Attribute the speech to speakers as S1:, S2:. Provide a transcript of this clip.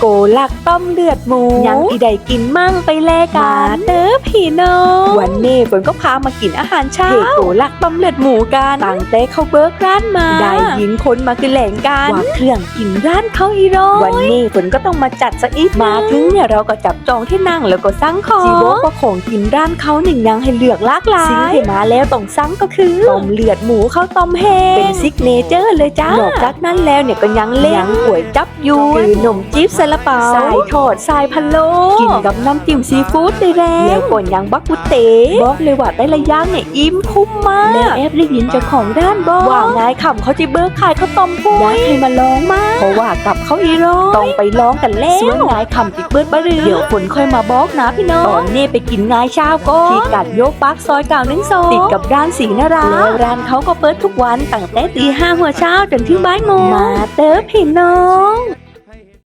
S1: โกลักต้มเลือดหมู ยังอีใดกินมั่งไปแลกันเด้อพี่น้องวันนี้ฝนก็พามากินอาหารเช้าโกลักต้มเลือดหมูกันตั้งแต่เขาเบิกร้านมา ได้ยินคนมาคือแหล่งกันว่าเครื่องกินร้านเขาอีร้อยวันนี้ฝนก็ต้องมาจัดสักอีกมาถึงเนี่ยเราก็จับจองที่นั่งแล้วก็สั่งของจีโบกว่าของกินร้านเขาหนึ่งยังให้เลือกหลากหลายสิ่งที่มาแล้วต้องสั่งก็คือต้มเลือดหมูข้าวต้มแห้งเป็นซิกเนเจอร์เลยจ้านอกจากนั้นแล้วเนี่ยก็ยังเล่ยังก๋วยจับยูนคือขนมจิ๊บซาลาเปาสายทอดสายพะโล้กินกับน้ำจิ้มซีฟู้ดได้แล้วแล้วก่อนยังบักกุเตบอกเลยว่าแต่ละอย่างเนี่ยอิ่มคุ้มมากแล้วแอบได้ยินเจ้าของร้านบอกว่านายขำเขาจะเบิกขายข้าวต้มกุ้ยอยากให้มาลองมากเพราะว่ากับเขาอีร้อยต้องไปลองกันแล้วส่วนนายขำจิกเบิดบะเรือเดี๋ยวฝนค่อยมาบอกนะพี่น้องตอนนี้ไปกินงายเช้าก็ที่กัดยกปักซอยเก่าหนึ่งซอยติดกับร้านสีนาราแล้วร้านเขาก็เปิดทุกวันตั้งแต่ตีห้าหัวเช้าจนถึงบ่ายโมงมาเตอพี่น้อง